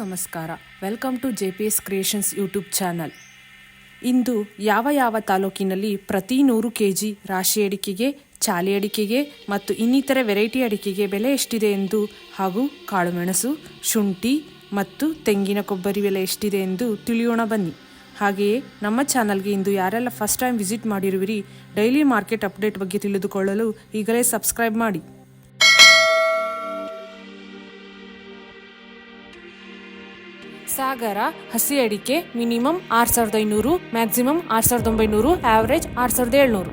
ನಮಸ್ಕಾರ. Welcome to J P S creations YouTube channel ಇಂದು ಯಾವ ಯಾವ ತಾಲೂಕಿನಲ್ಲಿ ಪ್ರತಿ ನೂರು ಕೆ ಜಿ ರಾಶಿ ಅಡಿಕೆಗೆ, ಚಾಲಿ ಅಡಿಕೆಗೆ ಮತ್ತು ಇನ್ನಿತರ ವೆರೈಟಿ ಅಡಿಕೆಗೆ ಬೆಲೆ ಎಷ್ಟಿದೆ ಎಂದು ಹಾಗೂ ಕಾಳುಮೆಣಸು, ಶುಂಠಿ ಮತ್ತು ತೆಂಗಿನ ಕೊಬ್ಬರಿ ಬೆಲೆ ಎಷ್ಟಿದೆ ಎಂದು ತಿಳಿಯೋಣ ಬನ್ನಿ. ಹಾಗೆಯೇ ನಮ್ಮ ಚಾನಲ್ಗೆ ಇಂದು ಯಾರೆಲ್ಲ ಫಸ್ಟ್ ಟೈಮ್ ವಿಸಿಟ್ ಮಾಡಿರುವಿರಿ, ಡೈಲಿ ಮಾರ್ಕೆಟ್ ಅಪ್ಡೇಟ್ ಬಗ್ಗೆ ತಿಳಿದುಕೊಳ್ಳಲು ಈಗಲೇ ಸಬ್ಸ್ಕ್ರೈಬ್ ಮಾಡಿ. ಸಾಗರ ಹಸಿ ಅಡಿಕೆ ಮಿನಿಮಮ್ ಆರು ಸಾವಿರದ ಐನೂರು, ಮ್ಯಾಕ್ಸಿಮಮ್ ಆರು ಸಾವಿರದ ಒಂಬೈನೂರು, ಆವರೇಜ್ ಆರು ಸಾವಿರದ ಏಳ್ನೂರು.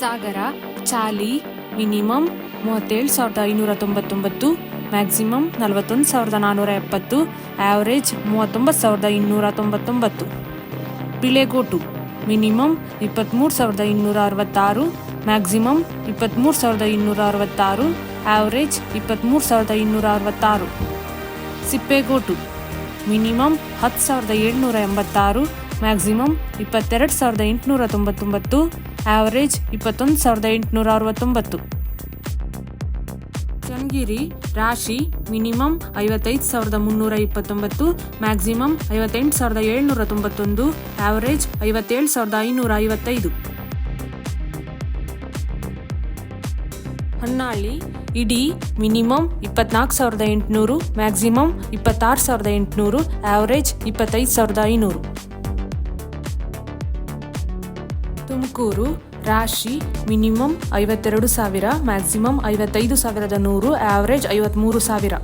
ಸಾಗರ, ಚಾಲಿ, ಮಿನಿಮಮ್ ಮೂವತ್ತೇಳು ಸಾವಿರದ ಐನೂರ ತೊಂಬತ್ತೊಂಬತ್ತು, ಮ್ಯಾಕ್ಸಿಮಮ್ ನಲವತ್ತೊಂದು ಸಾವಿರದ ನಾನ್ನೂರ ಎಪ್ಪತ್ತು, ಆವರೇಜ್ ಮೂವತ್ತೊಂಬತ್ತು ಸಾವಿರದ ಇನ್ನೂರ ತೊಂಬತ್ತೊಂಬತ್ತು. ಬಿಳೆಗೋಟು, ಮಿನಿಮಮ್ ಇಪ್ಪತ್ತ್ಮೂರು ಸಾವಿರದ ಇನ್ನೂರ ಅರವತ್ತಾರು ಮ್ಯಾಕ್ಸಿಮಮ್ ಇಪ್ಪತ್ತ್ಮೂರು ಸಾವಿರದ ಇನ್ನೂರ ಅರವತ್ತಾರು ಆವರೇಜ್ ಇಪ್ಪತ್ತ್ಮೂರು ಸಾವಿರದ ಇನ್ನೂರ ಅರವತ್ತಾರು. ಸಿಪ್ಪೆಗೋಟು ಮಿನಿಮಮ್ ಹತ್ತು ಸಾವಿರದ ಏಳ್ನೂರ ಎಂಬತ್ತಾರು ಮ್ಯಾಕ್ಸಿಮಮ್ ಇಪ್ಪತ್ತೆರಡು ಸಾವಿರದ ಎಂಟುನೂರ ತೊಂಬತ್ತೊಂಬತ್ತು ಆವರೇಜ್ ಇಪ್ಪತ್ತೊಂದು ಸಾವಿರದ ಎಂಟುನೂರ ಅರವತ್ತೊಂಬತ್ತು. ಚನ್ನಗಿರಿ, ರಾಶಿ ಮಿನಿಮಮ್ ಐವತ್ತೈದು ಸಾವಿರದ ಮುನ್ನೂರ ಇಪ್ಪತ್ತೊಂಬತ್ತು ಮ್ಯಾಕ್ಸಿಮಮ್ ಐವತ್ತೆಂಟು ಸಾವಿರದ ಏಳ್ನೂರ ತೊಂಬತ್ತೊಂದು ಆವರೇಜ್ ಐವತ್ತೇಳು ಸಾವಿರದ ಐನೂರ ಐವತ್ತೈದು. ಹೊನ್ನಾಳಿ, ಇಡೀ ಮಿನಿಮಮ್ ಇಪ್ಪತ್ನಾಲ್ಕು ಸಾವಿರದ ಎಂಟುನೂರು, ಮ್ಯಾಕ್ಸಿಮಮ್ ಇಪ್ಪತ್ತಾರು ಸಾವಿರದ ಎಂಟುನೂರು, ಆವರೇಜ್ ಇಪ್ಪತ್ತೈದು ಸಾವಿರದ ಐನೂರು. ತುಮಕೂರು, ರಾಶಿ ಮಿನಿಮಮ್ ಐವತ್ತೆರಡು ಸಾವಿರ, ಮ್ಯಾಕ್ಸಿಮಮ್ ಐವತ್ತೈದು ಸಾವಿರದ ನೂರು, ಆವರೇಜ್ ಐವತ್ತ್ಮೂರು ಸಾವಿರ.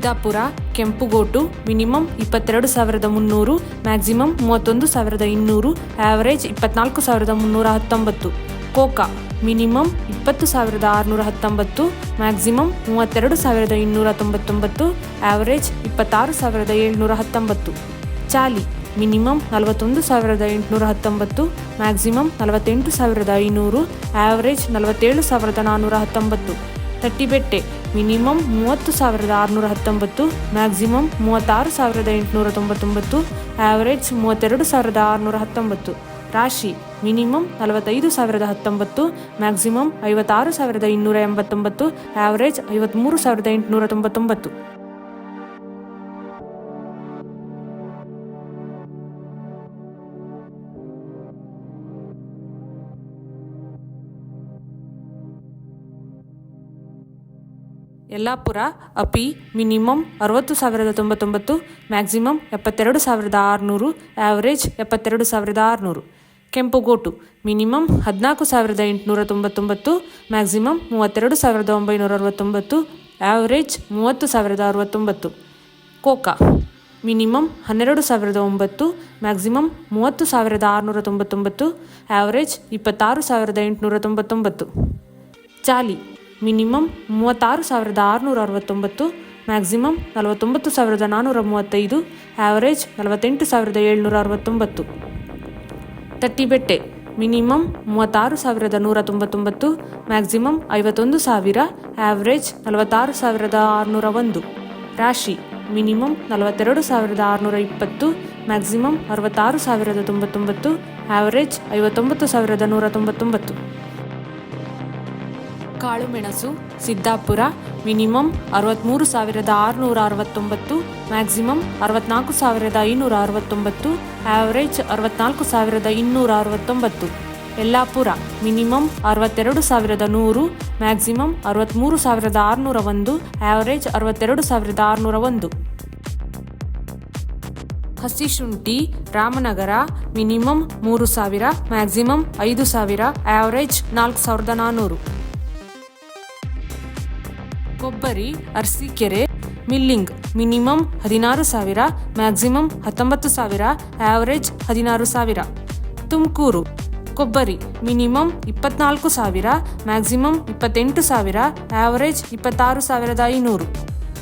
ಸಿದ್ದಾಪುರ, ಕೆಂಪುಗೋಟು, ಮಿನಿಮಮ್ ಇಪ್ಪತ್ತೆರಡು ಸಾವಿರದ ಮುನ್ನೂರು, ಮ್ಯಾಕ್ಸಿಮಮ್ ಮೂವತ್ತೊಂದು ಸಾವಿರದ ಇನ್ನೂರು, ಆವರೇಜ್ ಇಪ್ಪತ್ನಾಲ್ಕು ಸಾವಿರದ ಮುನ್ನೂರ ಹತ್ತೊಂಬತ್ತು. ಕೋಕಾ, ಮಿನಿಮಮ್ ಇಪ್ಪತ್ತು ಸಾವಿರದ ಆರುನೂರ ಹತ್ತೊಂಬತ್ತು, ಮ್ಯಾಕ್ಸಿಮಮ್ ಮೂವತ್ತೆರಡು ಸಾವಿರದ ಇನ್ನೂರ ತೊಂಬತ್ತೊಂಬತ್ತು, ಆವರೇಜ್ ಇಪ್ಪತ್ತಾರು ಸಾವಿರದ ಏಳ್ನೂರ ಹತ್ತೊಂಬತ್ತು. ಚಾಲಿ, ಮಿನಿಮಮ್ ನಲವತ್ತೊಂದು ಸಾವಿರದ ಎಂಟುನೂರ ಹತ್ತೊಂಬತ್ತು, ಮ್ಯಾಕ್ಸಿಮಮ್ ನಲವತ್ತೆಂಟು ಸಾವಿರದ ಐನೂರು, ಆವರೇಜ್ ನಲವತ್ತೇಳು ಸಾವಿರದ ನಾನ್ನೂರ ಹತ್ತೊಂಬತ್ತು. ತಟ್ಟಿಬೆಟ್ಟೆ ಮಿನಿಮಮ್ ಮೂವತ್ತು ಸಾವಿರದ ಆರುನೂರ ಹತ್ತೊಂಬತ್ತು, ಮ್ಯಾಕ್ಸಿಮಮ್ ಮೂವತ್ತಾರು ಸಾವಿರದ ಎಂಟುನೂರ ತೊಂಬತ್ತೊಂಬತ್ತು ಆವರೇಜ್ ಮೂವತ್ತೆರಡು ಸಾವಿರದ ಆರುನೂರ ಹತ್ತೊಂಬತ್ತು. ರಾಶಿ, ಮಿನಿಮಮ್ ನಲವತ್ತೈದು ಸಾವಿರದ ಹತ್ತೊಂಬತ್ತು, ಮ್ಯಾಕ್ಸಿಮಮ್ ಐವತ್ತಾರು ಸಾವಿರದ ಇನ್ನೂರ ಎಂಬತ್ತೊಂಬತ್ತು ಆವರೇಜ್ ಐವತ್ತ್ಮೂರು ಸಾವಿರದ ಎಂಟುನೂರ ತೊಂಬತ್ತೊಂಬತ್ತು. ಯಲ್ಲಾಪುರ, ಅಪಿ, ಮಿನಿಮಮ್ ಅರವತ್ತು ಸಾವಿರದ ತೊಂಬತ್ತೊಂಬತ್ತು, ಮ್ಯಾಕ್ಸಿಮಮ್ ಎಪ್ಪತ್ತೆರಡು ಸಾವಿರದ ಆರುನೂರು, ಆವರೇಜ್ ಎಪ್ಪತ್ತೆರಡು ಸಾವಿರದ ಆರುನೂರು. ಕೆಂಪುಗೋಟು, ಮಿನಿಮಮ್ ಹದಿನಾಲ್ಕು ಸಾವಿರದ ಎಂಟುನೂರ ತೊಂಬತ್ತೊಂಬತ್ತು, ಮ್ಯಾಕ್ಸಿಮಮ್ ಮೂವತ್ತೆರಡು ಸಾವಿರದ ಒಂಬೈನೂರ ಅರವತ್ತೊಂಬತ್ತು, ಆವರೇಜ್ ಮೂವತ್ತು ಸಾವಿರದ ಅರವತ್ತೊಂಬತ್ತು. ಕೋಕಾ, ಮಿನಿಮಮ್ ಹನ್ನೆರಡು ಸಾವಿರದ ಒಂಬತ್ತು, ಮ್ಯಾಕ್ಸಿಮಮ್ ಮೂವತ್ತು ಸಾವಿರದ ಆರುನೂರ ತೊಂಬತ್ತೊಂಬತ್ತು, ಆವರೇಜ್ ಇಪ್ಪತ್ತಾರು ಸಾವಿರದ ಎಂಟುನೂರ ತೊಂಬತ್ತೊಂಬತ್ತು. ಚಾಲಿ ಮಿನಿಮಮ್ ಮೂವತ್ತಾರು ಸಾವಿರದ ಆರುನೂರ ಅರವತ್ತೊಂಬತ್ತು, ಮ್ಯಾಕ್ಸಿಮಮ್ ನಲವತ್ತೊಂಬತ್ತು ಸಾವಿರದ ನಾನ್ನೂರ ಮೂವತ್ತೈದು, ಆವರೇಜ್ ನಲವತ್ತೆಂಟು ಸಾವಿರದ ಏಳ್ನೂರ ಅರವತ್ತೊಂಬತ್ತು. ತಟ್ಟಿಬೆಟ್ಟೆ, ಮಿನಿಮಮ್ ಮೂವತ್ತಾರು ಸಾವಿರದ ನೂರ ತೊಂಬತ್ತೊಂಬತ್ತು, ಮ್ಯಾಕ್ಸಿಮಮ್ ಐವತ್ತೊಂದು ಸಾವಿರ, ಆವರೇಜ್ ನಲವತ್ತಾರು ಸಾವಿರದ ಆರುನೂರ ಒಂದು. ರಾಶಿ, ಮಿನಿಮಮ್ ನಲವತ್ತೆರಡು ಸಾವಿರದ ಆರುನೂರ ಇಪ್ಪತ್ತು, ಮ್ಯಾಕ್ಸಿಮಮ್ ಅರವತ್ತಾರು ಸಾವಿರದ ತೊಂಬತ್ತೊಂಬತ್ತು, ಆವರೇಜ್ ಐವತ್ತೊಂಬತ್ತು ಸಾವಿರದ ನೂರ ತೊಂಬತ್ತೊಂಬತ್ತು. ಕಾಳುಮೆಣಸು ಸಿದ್ದಾಪುರ, ಮಿನಿಮಮ್ ಅರವತ್ತ್ಮೂರು ಸಾವಿರದ ಆರುನೂರ ಅರವತ್ತೊಂಬತ್ತು, ಮ್ಯಾಕ್ಸಿಮಮ್ ಅರವತ್ನಾಲ್ಕು ಸಾವಿರದ ಐನೂರ ಅರವತ್ತೊಂಬತ್ತು ಆವರೇಜ್ ಅರವತ್ನಾಲ್ಕು ಸಾವಿರದ ಇನ್ನೂರ ಅರವತ್ತೊಂಬತ್ತು. ಯಲ್ಲಾಪುರ, ಮಿನಿಮಮ್ ಅರವತ್ತೆರಡು ಸಾವಿರದ ನೂರು, ಮ್ಯಾಕ್ಸಿಮಮ್ ಅರವತ್ತ್ಮೂರು ಸಾವಿರದ ಆರುನೂರ ಒಂದು ಆವರೇಜ್ ಅರವತ್ತೆರಡು ಸಾವಿರದ ಆರುನೂರ ಒಂದು. ಹಸಿಶುಂಠಿ, ರಾಮನಗರ, ಮಿನಿಮಮ್ ಮೂರು ಸಾವಿರ, ಮ್ಯಾಕ್ಸಿಮಮ್ ಐದು ಸಾವಿರ ಆವರೇಜ್ ನಾಲ್ಕು ಸಾವಿರದ ನಾನ್ನೂರು ಕೊಬ್ಬರಿ ಅರಸೀಕೆರೆ ಮಿಲ್ಲಿಂಗ್, ಮಿನಿಮಮ್ ಹದಿನಾರು ಸಾವಿರ, ಮ್ಯಾಕ್ಸಿಮಮ್ ಹತ್ತೊಂಬತ್ತು ಸಾವಿರ, ಆವರೇಜ್ ಹದಿನಾರು ಸಾವಿರ. ತುಮಕೂರು, ಕೊಬ್ಬರಿ, ಮಿನಿಮಮ್ ಇಪ್ಪತ್ನಾಲ್ಕು ಸಾವಿರ, ಮ್ಯಾಕ್ಸಿಮಮ್ ಇಪ್ಪತ್ತೆಂಟು ಸಾವಿರ, ಆವರೇಜ್ ಇಪ್ಪತ್ತಾರು ಸಾವಿರದ ಐನೂರು.